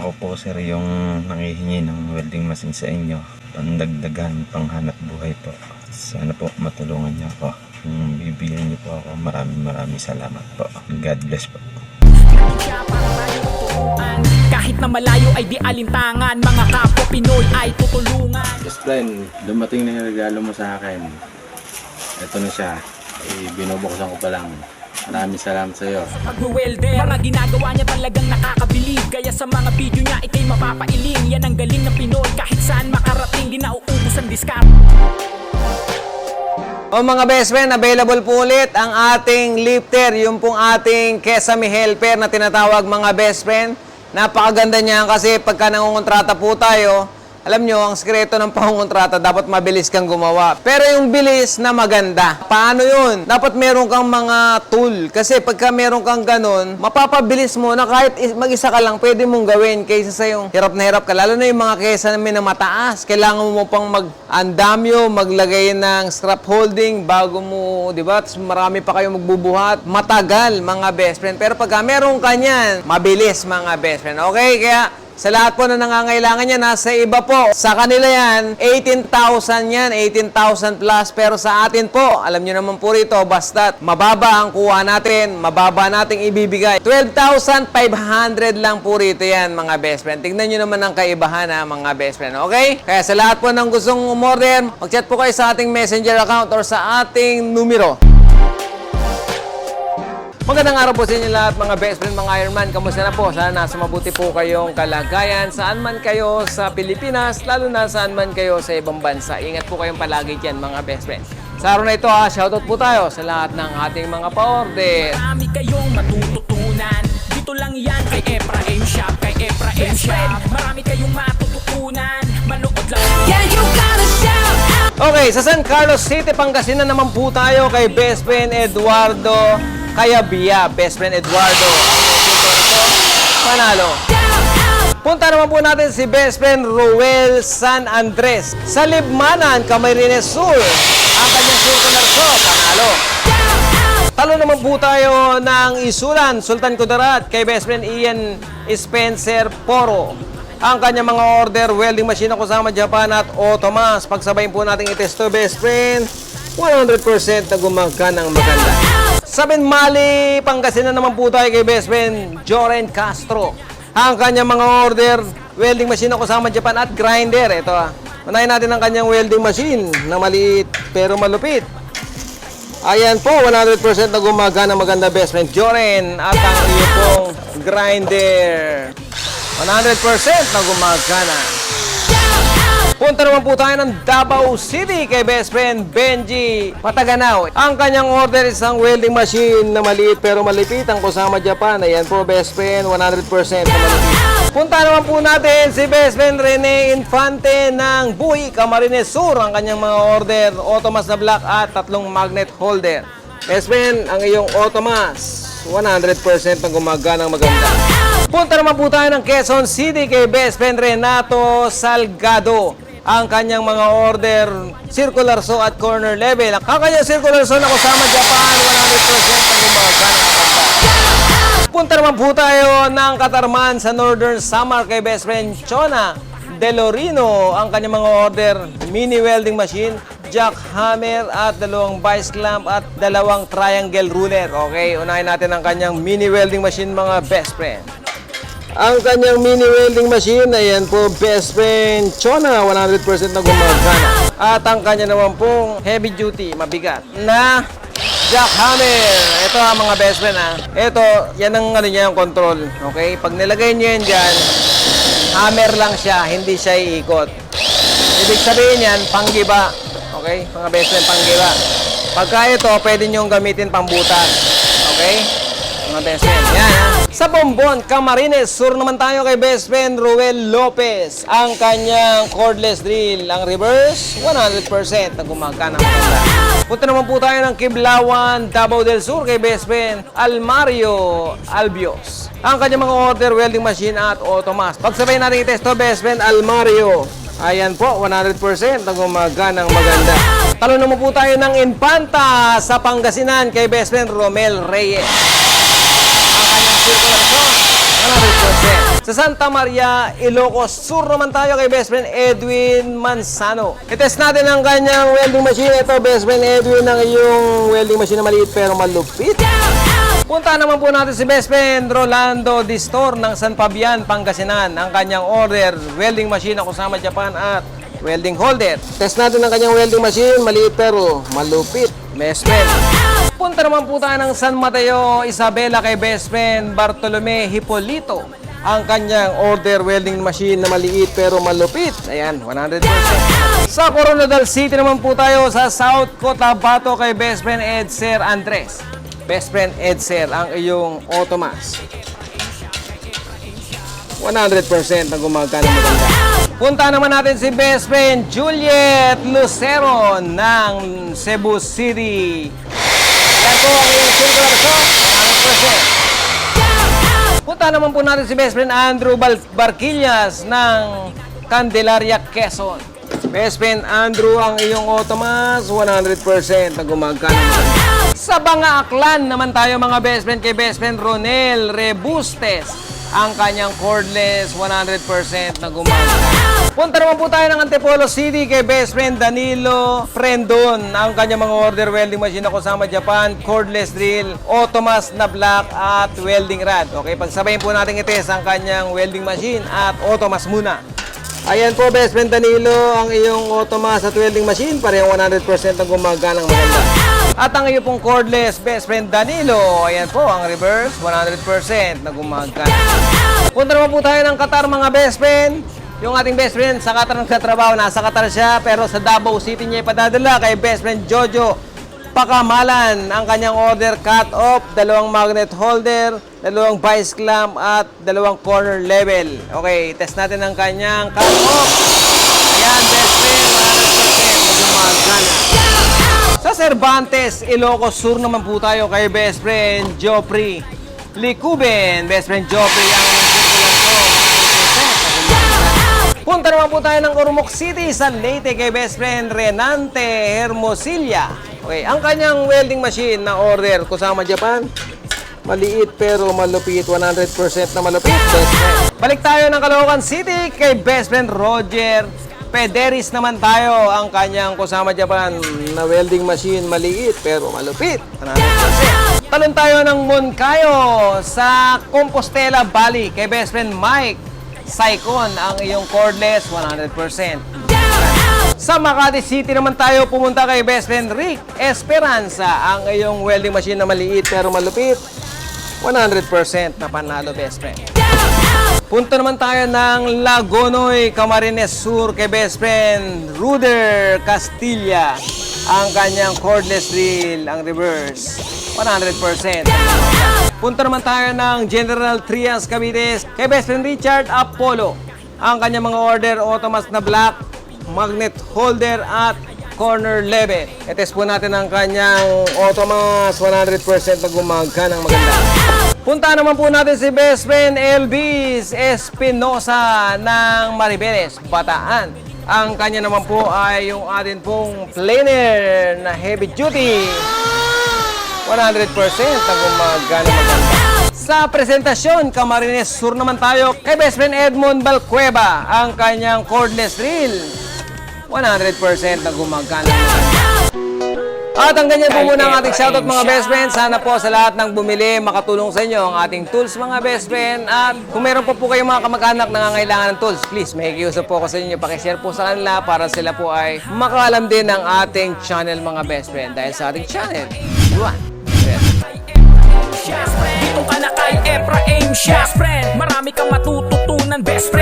Ako po sir yung nangihingi ng welding machine sa inyo. Pandagdagan, panghanap buhay po. Sana po matulungan niyo ako. Kung bibigyan niyo po ako, maraming maraming salamat po. God bless po. Kahit na malayo ay di alintangan Mga kapwa Pinoy ay tutulungan friend, dumating na yung regalo mo sa akin. Ito na siya. Eh, binubuksan ko pa lang. Maraming salamat sa iyo. Pag-welder Mga ginagawa niya talagang nakakabilib. Kaya sa mga video niya ikay mapapailing. Yan ang galing ng Pinoy. Kahit saan makarating Di nauubos ang discount O mga best friend, available po ulit ang ating lifter, yung pong ating Kesame Helper na tinatawag mga best friend. Napakaganda niya kasi pagka nangungontrata po tayo, alam nyo, ang sikreto ng pangungontrata, dapat mabilis kang gumawa. Pero yung bilis na maganda, paano yun? Dapat meron kang mga tool. Kasi pagka meron kang ganun, mapapabilis mo na kahit is- mag-isa ka lang, pwede mong gawin kaysa sa yung hirap na hirap ka. Lalo na yung mga kesa na mataas. Kailangan mo pang mag-andamyo, maglagay ng strap holding bago mo, di ba? Tapos marami pa kayo magbubuhat. Matagal, mga best friend. Pero pagka meron ka niyan, mabilis, mga best friend. Okay? Kaya sa lahat po na nangangailangan niya, nasa iba po. Sa kanila yan, 18,000 yan, 18,000 plus. Pero sa atin po, alam niyo naman po rito, basta mababa ang kuha natin, mababa nating ibibigay. 12,500 lang po rito yan, mga best friend. Tignan niyo naman ang kaibahan ha, mga best friend. Okay? Kaya sa lahat po ng gustong umorder, mag-chat po kayo sa ating messenger account or sa ating numero. Magandang araw po sa inyo lahat mga best friend, mga Ironman. Kamusta na po? Sana nasa mabuti po kayong kalagayan. Saan man kayo sa Pilipinas, lalo na saan man kayo sa ibang bansa. Ingat po kayong palagi dyan mga best friends. Sa araw na ito ha, shoutout po tayo sa lahat ng ating mga pa-order. Marami kayong matututunan Dito lang yan kay Efra M Shop Kay Efra M Shop Marami kayong matututunan Manood lang Yeah, you gotta shout out. Okay, sa San Carlos City, Pangasinan naman po tayo kay best friend Eduardo Kayabia. Best friend Eduardo. Panalo. Punta naman po natin si best friend Roel San Andres. Sa Libmanan, Camarines Sur. Ang kanyang ko, panalo. Talo naman po tayo ng Isulan, Sultan Kudarat, kay best friend Ian Spencer Poro. Ang kanyang mga order, welding machine na kasama Japan at Otomas. Pagsabayin po natin itesto, best friend, 100% na gumagana ng maganda. Sa Benmali, Pangasinan naman po tayo kay best friend Joren Castro. Ang kanyang mga order, welding machine na kasama Japan at grinder. Ito ah. Unahin natin ang kanyang welding machine na maliit pero malupit. Ayan po, 100% na gumagana maganda best friend Joren at ang iyo grinder. 100% na gumagana. Punta naman po tayo ng Davao City kay best friend Benji Pataganaw. Ang kanyang order is ang welding machine na maliit pero malipit ang Kusama Japan. Ayan po best friend, 100% na. Punta naman po natin si best friend Rene Infante ng Buhi, Camarines Sur. Ang kanyang mga order, Automas na black at tatlong magnet holder. Best friend, ang iyong Automas, 100% na gumagana maganda. Punta naman po tayo ng Quezon City kay best friend Renato Salgado. Ang kanyang mga order, circular saw at corner level. Ang kanyang circular saw na kasama Japan, 100% ang gumagana ng maganda. Punta naman po tayo ng Katarman sa Northern Samar kay best friend Chona Delorino. Ang kanyang mga order, mini welding machine, jack hammer at dalawang vice clamp at dalawang triangle ruler. Okay, unahin natin ang kanyang mini welding machine mga best friend. Ang kanyang mini welding machine, ayan po, best friend Chona, 100% na gumagana. At ang kanya naman pong heavy duty, mabigat, na jackhammer. Ito ang mga best friend ha. Ito, yan ang ano niya, yung control. Okay? Pag nilagay niyo yan dyan, hammer lang siya, hindi siya iikot. Ibig sabihin yan, panggiba. Okay? Mga best friend, panggiba. Pagka ito, pwede nyo gamitin pambutas. Okay? Mga best friend. Yan ha. Sa Bombon, Camarines Sur naman tayo kay best friend Ruel Lopez. Ang kanyang cordless drill, ang reverse, 100% na gumagana. Punta naman po tayo ng Kiblawan, Davao del Sur kay best friend Almario Albios. Ang kanyang mga order, welding machine at automas. Pagsabay natin itesto, best friend Almario. Ayan po, 100% na gumagana ng maganda. Talo naman po tayo ng Infanta sa Pangasinan kay best friend Romel Reyes ang kanyang circular saw, 100%. Sa Sa Santa Maria, Ilocos Sur naman tayo kay best friend Edwin Manzano. I-test natin ang kanyang welding machine. Ito, best friend Edwin, ang iyong welding machine na maliit pero malupit. Punta naman po natin si best friend Rolando Distor ng San Fabian, Pangasinan. Ang kanyang order, welding machine na kusama Japan at welding holder. Test natin ang kanyang welding machine, maliit pero malupit. Best friend. Punta naman po tayo ng San Mateo, Isabela kay best friend Bartolome Hipolito. Ang kanyang order welding machine na maliit pero malupit. Ayan, 100%. Sa Coronadal City naman po tayo sa South Cotabato kay best friend Edser Andres. Best friend Edser, ang iyong Otomas. 100% na gumagana maganda. Punta naman natin si best friend Juliet Lucero ng Cebu City. Punta naman po natin si best friend Andrew Bal- Barquillas ng Candelaria, Quezon. Best friend Andrew, ang iyong Otomas, 100% na gumagana. Sa Banga Aklan naman tayo mga best friend kay best friend Ronel Rebustes. Ang kanyang cordless 100% na gumagana. Punta naman po tayo ng Antipolo City kay best friend Danilo Prendon. Ang kanyang mga order welding machine na kasama Japan, cordless drill, automas na black at welding rod. Okay, pagsabayin po natin itest ang kanyang welding machine at automas muna. Ayan po, best friend Danilo, ang iyong automas at welding machine, parehong 100% na gumaganang maganda. At ang iyong pong cordless, best friend Danilo, ayan po, ang reverse, 100% na gumagana. Punta naman po tayo ng Qatar, mga best friend. Yung ating best friend sa Qatar nagtatrabaho, nasa Qatar siya, pero sa Davao City niya ipadadala kay best friend Jojo Pakamalan. Ang kanyang order cut-off, dalawang magnet holder, dalawang vice clamp at dalawang corner level. Okay, test natin ang kanyang cut-off. Ayan, best friend, 100% gumagana. Sa Cervantes, Ilocos Sur naman po tayo kay best friend Joffrey Licuben. Best friend Joffrey ang Punta naman po tayo ng Ormoc City sa Leyte kay best friend Renante Hermosilla. Okay, ang kanyang welding machine na order kusama Japan, maliit pero malupit, 100% na malupit. Balik tayo ng Caloocan City kay best friend Roger Pederis naman tayo ang kanyang kusama Japan na welding machine maliit pero malupit. 100%. Talon tayo ng Moncayo sa Compostela Valley kay best friend Mike Saicon ang iyong cordless 100%. Sa Makati City naman tayo pumunta kay best friend Rick Esperanza ang iyong welding machine na maliit pero malupit. 100% na panalo best friend. Punta naman tayo ng Lagonoy, Camarines Sur kay best friend Ruder Castilla. Ang kanyang cordless drill, ang reverse, 100%. Punta naman tayo ng General Trias Cavite kay best friend Richard Apollo. Ang kanyang mga order, automas na black, magnet holder at corner level. I-test po natin ang kanyang automas 100% na gumagana ng maganda. Punta naman po natin si best friend Elvis Espinosa ng Maribeles, Bataan. Ang kanya naman po ay yung atin pong planer na heavy duty. 100% na gumagana. Sa presentasyon, Camarines Sur naman tayo kay best friend Edmond Balcueva, ang kanyang cordless reel. 100% na gumagana maganda. At ang ganyan po muna ang ating shoutout mga best friends. Sana po sa lahat ng bumili, makatulong sa inyo ang ating tools mga best friend. At kung meron po po kayong mga kamag-anak na nangangailangan ng tools, please, makikiusap po ako sa inyo. Pakishare po sa kanila para sila po ay makaalam din ng ating channel mga best friend. Dahil sa ating channel, Juan. Dito ka na kay Efraim Best friend Marami kang matututunan best friend